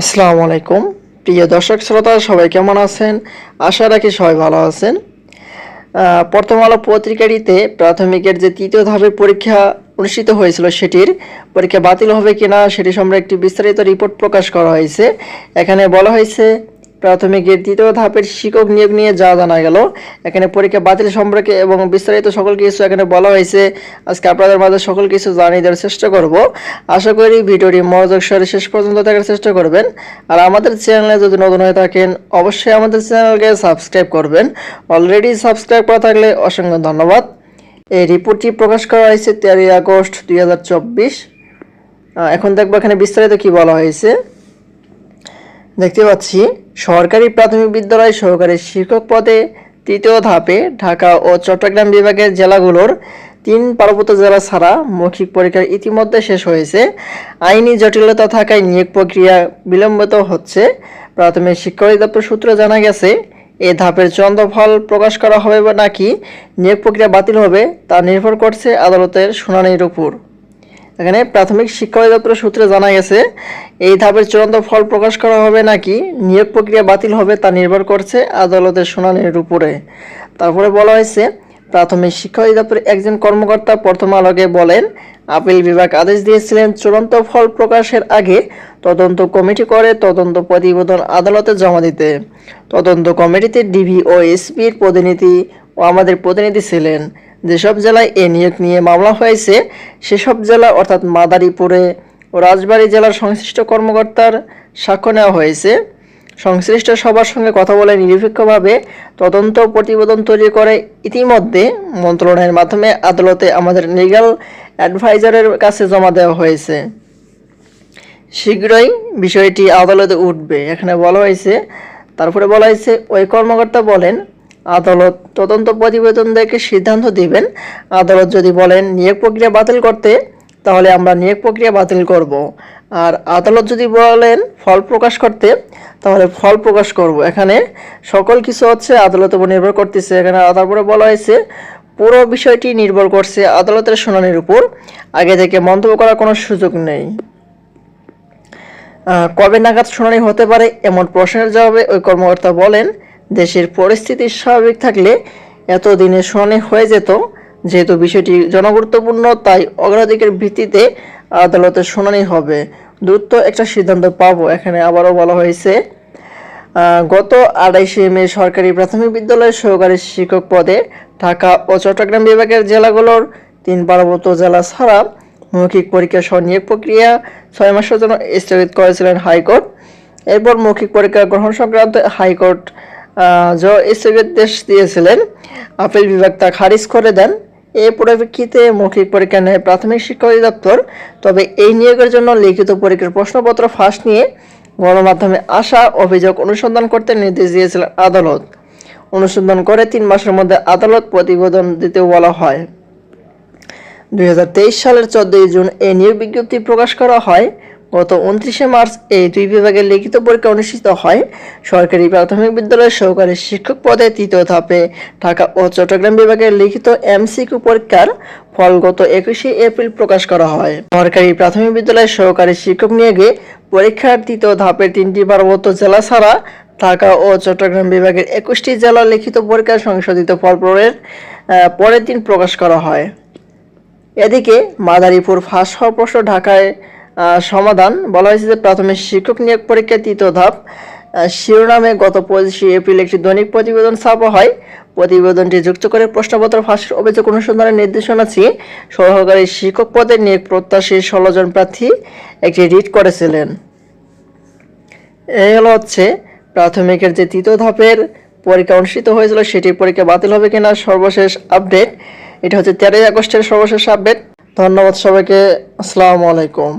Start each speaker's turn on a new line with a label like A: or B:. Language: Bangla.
A: আসসালামু আলাইকুম। প্রিয় দর্শক শ্রোতা, সবাই কেমন আছেন? আশা রাখি সবাই ভালো আছেন। প্রথম আলো পত্রিকাটিতে প্রাথমিকের যে তৃতীয় ধাপের পরীক্ষা অনুষ্ঠিত হয়েছিল সেটির পরীক্ষা বাতিল হবে কিনা সেটি সম্পর্কে একটি বিস্তারিত রিপোর্ট প্রকাশ করা হয়েছে। এখানে বলা হয়েছে প্রাথমিকের তৃতীয় ধাপের শিক্ষক নিয়োগ নিয়ে যা জানা গেল। এখানে পরীক্ষা বাতিল সম্পর্কে এবং বিস্তারিত সকল কিছু এখানে বলা হয়েছে। আজকে আপনাদের মাঝে সকল কিছু জানিয়ে দেওয়ার চেষ্টা করব। আশা করি ভিডিওটি মনোযোগ সহকারে শেষ পর্যন্ত দেখার চেষ্টা করবেন। আর আমাদের চ্যানেলে যদি নতুন হয়ে থাকেন, অবশ্যই আমাদের চ্যানেলকে সাবস্ক্রাইব করবেন। অলরেডি সাবস্ক্রাইব করা থাকলে অসংখ্য ধন্যবাদ। এই রিপোর্টটি প্রকাশ করা হয়েছে তেরোই আগস্ট দুই হাজার চব্বিশ। এখন দেখব এখানে বিস্তারিত কি বলা হয়েছে। দেখতে পাচ্ছি, সরকারি প্রাথমিক বিদ্যালয় সহকারী শিক্ষক পদে তৃতীয় ধাপে ঢাকা ও চট্টগ্রাম বিভাগের জেলাগুলোর তিন পার্বত্য জেলা ছাড়া মৌখিক পরীক্ষা ইতিমধ্যে শেষ হয়েছে। আইনি জটিলতা থাকায় নিয়োগ প্রক্রিয়া বিলম্বিত হচ্ছে। প্রাথমিক শিক্ষা অধিদপ্তর সূত্রে জানা গেছে, এ ধাপের চন্দ্রফল প্রকাশ করা হবে বা নাকি নিয়োগ প্রক্রিয়া বাতিল হবে তা নির্ভর করছে আদালতের শুনানির উপর। এখানে প্রাথমিক শিক্ষা অধিদপ্তর সূত্রে জানা গেছে, এই ধাপের চূড়ান্ত ফল প্রকাশ করা হবে নাকি নিয়োগ প্রক্রিয়া বাতিল হবে তা নির্ভর করছে আদালতের শুনানির উপরে। তারপরে বলা হয়েছে, প্রাথমিক শিক্ষা অধিদপ্তরের একজন কর্মকর্তা প্রথম আলোকে বলেন, আপিল বিভাগ আদেশ দিয়েছিলেন চূড়ান্ত ফল প্রকাশের আগে তদন্ত কমিটি করে তদন্ত প্রতিবেদন আদালতে জমা দিতে। তদন্ত কমিটিতে ডিবি ও এসপির প্রতিনিধি ও আমাদের প্রতিনিধি ছিলেন। যেসব জেলায় এ নিয়োগ নিয়ে মামলা হয়েছে, সেসব জেলা অর্থাৎ মাদারীপুরে ও রাজবাড়ী জেলার সংশ্লিষ্ট কর্মকর্তার সাক্ষ্য নেওয়া হয়েছে। সংশ্লিষ্ট সবার সঙ্গে কথা বলে নিরপেক্ষভাবে তদন্ত প্রতিবেদন তৈরি করে ইতিমধ্যে মন্ত্রণালয়ের মাধ্যমে আদালতে আমাদের লিগ্যাল অ্যাডভাইজারের কাছে জমা দেওয়া হয়েছে। শীঘ্রই বিষয়টি আদালতে উঠবে। এখানে বলা হয়েছে, তারপরে বলা হয়েছে, ওই কর্মকর্তা বলেন আদালত তদন্ত প্রতিবেদন দেখে সিদ্ধান্ত দিবেন। আদালত যদি বলেন নিয়োগ প্রক্রিয়া বাতিল করতে, তাহলে আমরা নিয়োগ প্রক্রিয়া বাতিল করব। আর আদালত যদি বলেন ফল প্রকাশ করতে, তাহলে ফল প্রকাশ করব। এখানে সকল কিছু হচ্ছে আদালতের উপর নির্ভর করতেছে। এখানে তারপরে বলা হয়েছে, পুরো বিষয়টি নির্ভর করছে আদালতের শুনানির উপর। আগে থেকে মন্তব্য করার কোনো সুযোগ নেই। কবে নাগাদ শুনানি হতে পারে এমন প্রশ্নের জবাবে ওই কর্মকর্তা বলেন দেশের পরিস্থিতি স্বাভাবিক থাকলে এতদিনে শুনানি হয়ে যেত, যেহেতু বিষয়টি জনগুরুত্বপূর্ণ, তাই অগ্রাধিকার ভিত্তিতে আদালতে শুনানি হবে। দ্রুত একটা সিদ্ধান্ত পাবো, এখানে আবারও বলা হয়েছে। গত আড়াইশে মে সরকারি প্রাথমিক বিদ্যালয়ের সহকারী শিক্ষক পদে ঢাকা ও চট্টগ্রাম বিভাগের জেলাগুলোর তিন পার্বত্য জেলা ছাড়া মৌখিক পরীক্ষা সহ নিয়োগ প্রক্রিয়া ছয় মাসের জন্য স্থগিত করেছিলেন হাইকোর্ট। এরপর মৌখিক পরীক্ষা গ্রহণ সংক্রান্ত হাইকোর্ট স্থগিতাদেশ দিয়েছিলেন। আপিল বিভাগ তা খারিজ করে দেন। এর পরিপ্রেক্ষিতে মৌখিক পরীক্ষা নেয় প্রাথমিক শিক্ষা অধিদপ্তর। তবে এই নিয়োগের জন্য লিখিত পরীক্ষার প্রশ্নপত্র ফাঁস নিয়ে গণমাধ্যমে আসা অভিযোগ অনুসন্ধান করতে নির্দেশ দিয়েছিলেন আদালত। অনুসন্ধান করে তিন মাসের মধ্যে আদালত প্রতিবেদন দিতে বলা হয়। দুই হাজার তেইশ সালের চোদ্দই জুন এই নিয়োগ বিজ্ঞপ্তি প্রকাশ করা হয়। গত উনত্রিশে মার্চ এই দুই বিভাগের লিখিত পরীক্ষা অনুষ্ঠিত হয়। সরকারি প্রাথমিক বিদ্যালয়ের সহকারী শিক্ষক পদে তৃতীয় ধাপে ঢাকা ও চট্টগ্রাম বিভাগের লিখিত এমসিকিউ পরীক্ষার ফল গত একুশে এপ্রিল প্রকাশ করা হয়। সরকারি প্রাথমিক বিদ্যালয়ের সহকারী শিক্ষক নিয়োগে পরীক্ষার তৃতীয় ধাপের তিনটি পার্বত্য জেলা ছাড়া ঢাকা ও চট্টগ্রাম বিভাগের একুশটি জেলার লিখিত পরীক্ষার সংশোধিত ফল প্রয়ের পরের দিন প্রকাশ করা হয়। এদিকে মাদারীপুর ফাঁস হওয়া প্রশ্ন ঢাকায় সমাধান। বলা হয়েছে যে প্রাথমিক শিক্ষক নিয়োগ পরীক্ষার তৃতীয় ধাপ। শিরোনামে গত পঁচিশে এপ্রিল একটি দৈনিক প্রতিবেদন ছাপা হয়। প্রতিবেদনটি যুক্ত করে প্রশ্নপত্র ফাঁসের অভিযোগ অনুসন্ধানের নির্দেশনা চেয়ে সহকারী শিক্ষক পদে নিয়োগ প্রত্যাশী ষোলো জন প্রার্থী একটি রিট করেছিলেন। এই হলো হচ্ছে প্রাথমিকের যে তৃতীয় ধাপের পরীক্ষা অনুষ্ঠিত হয়েছিল সেটির পরীক্ষা বাতিল হবে কিনা সর্বশেষ আপডেট। এটা হচ্ছে তেরোই আগস্টের সর্বশেষ আপডেট। ধন্যবাদ সবাইকে। আসসালামু আলাইকুম।